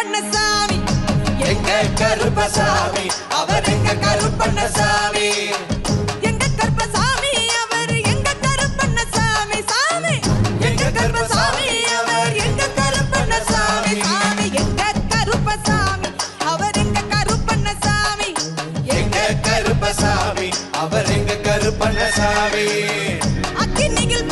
கருப்பண்ணசாமி. எங்க கருப்பசாமி? அவர் எங்க கருப்பண்ணசாமி? எங்க கருப்பசாமி? அவர் எங்க கருப்பண்ணசாமி? சாமி. எங்க கருப்பசாமி? அவர் எங்க கருப்பண்ணசாமி? சாமி. எங்க கருப்பசாமி? அவர் எங்க கருப்பண்ணசாமி? எங்க கருப்பசாமி? அவர் எங்க கருப்பண்ணசாமி? அக்கினியில்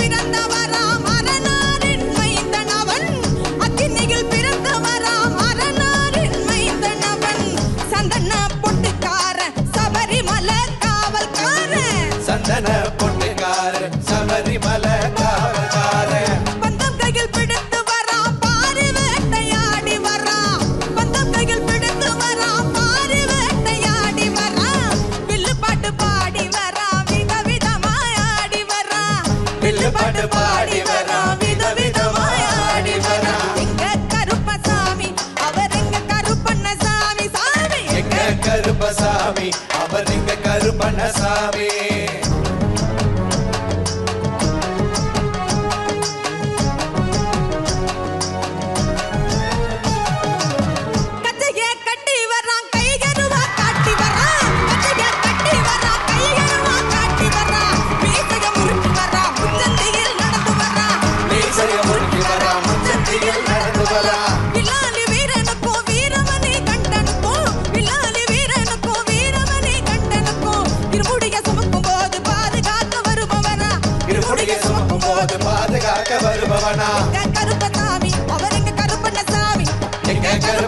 சாமி. அவர் எங்க கருப்பண்ண சாமி முடிய சுமக்கும் போது பாதுகாக்க வருபவனா? கருப்பசாமி அவர் எங்க கருப்பண்ண சாமி. எங்க கருப்ப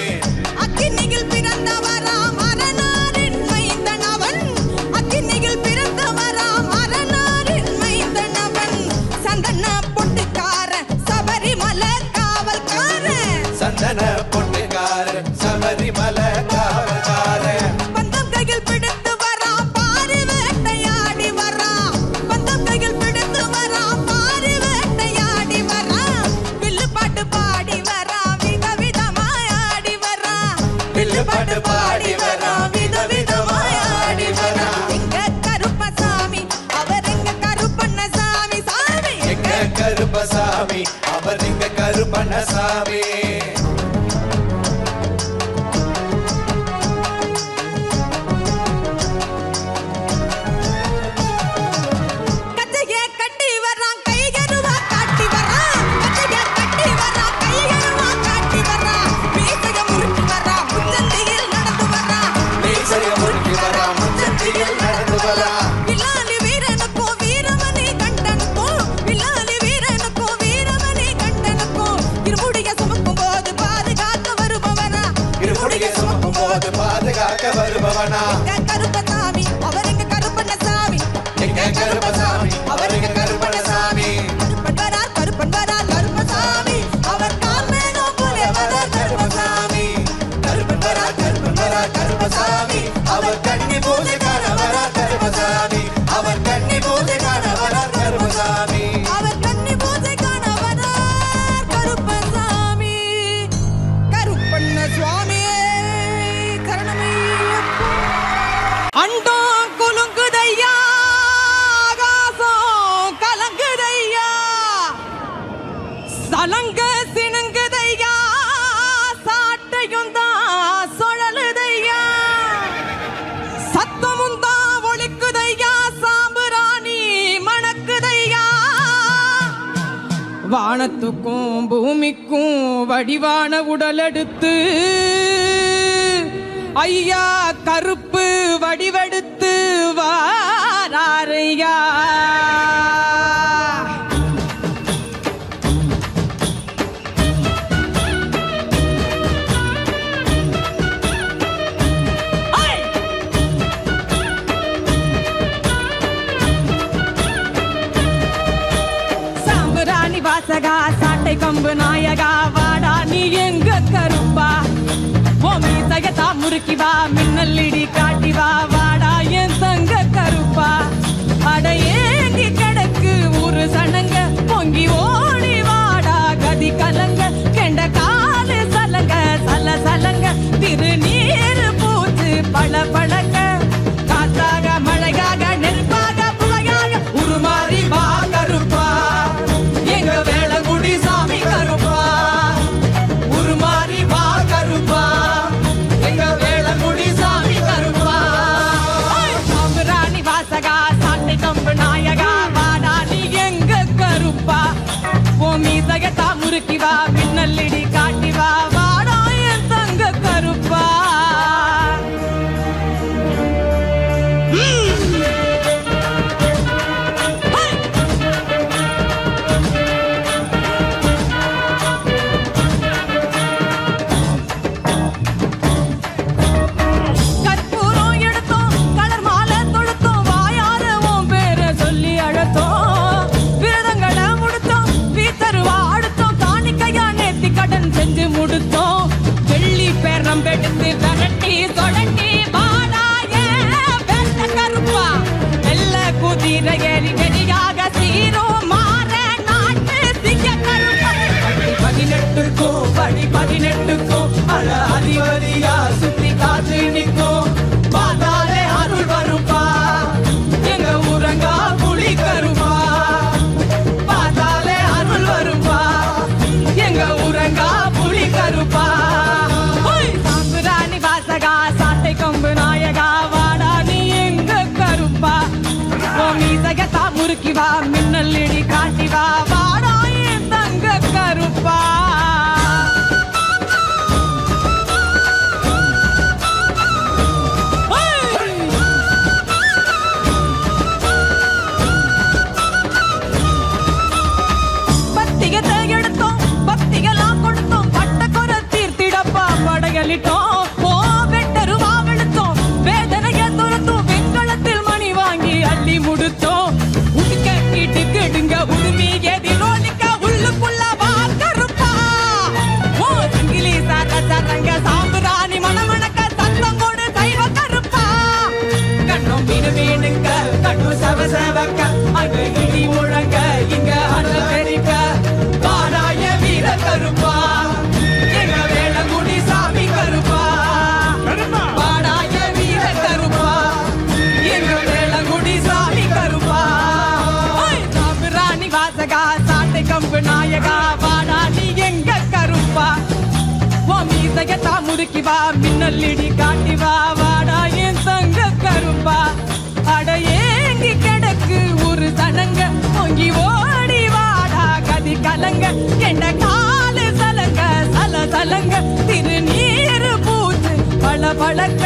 me. பாதுகாக்க வருபவனா? வானத்துக்கும் பூமிக்கும் வடிவான உடலெடுத்து ஐயா கருப்பு வடிவெடுத்து வாரையா முறுக்கி வா மின்னல் இடி காட்டி வா பதினெட்டுக்கும் படி பதினெட்டுக்கும் அழ அதிபதியா കാറ്റടിക്കുവാ മിന്നലടി കാട്ട முறுக்கி வா மின்னல் இடி காட்டி வா. வாடா என் தங்க கரும்பா அட ஏங்கி கிடக்கு ஒரு தனங்க பொங்கி ஓடி வாடா கதி கலங்க. என்ன காலு சலங்க சல சலங்க. திருநீர் பூத்து பல பழக்க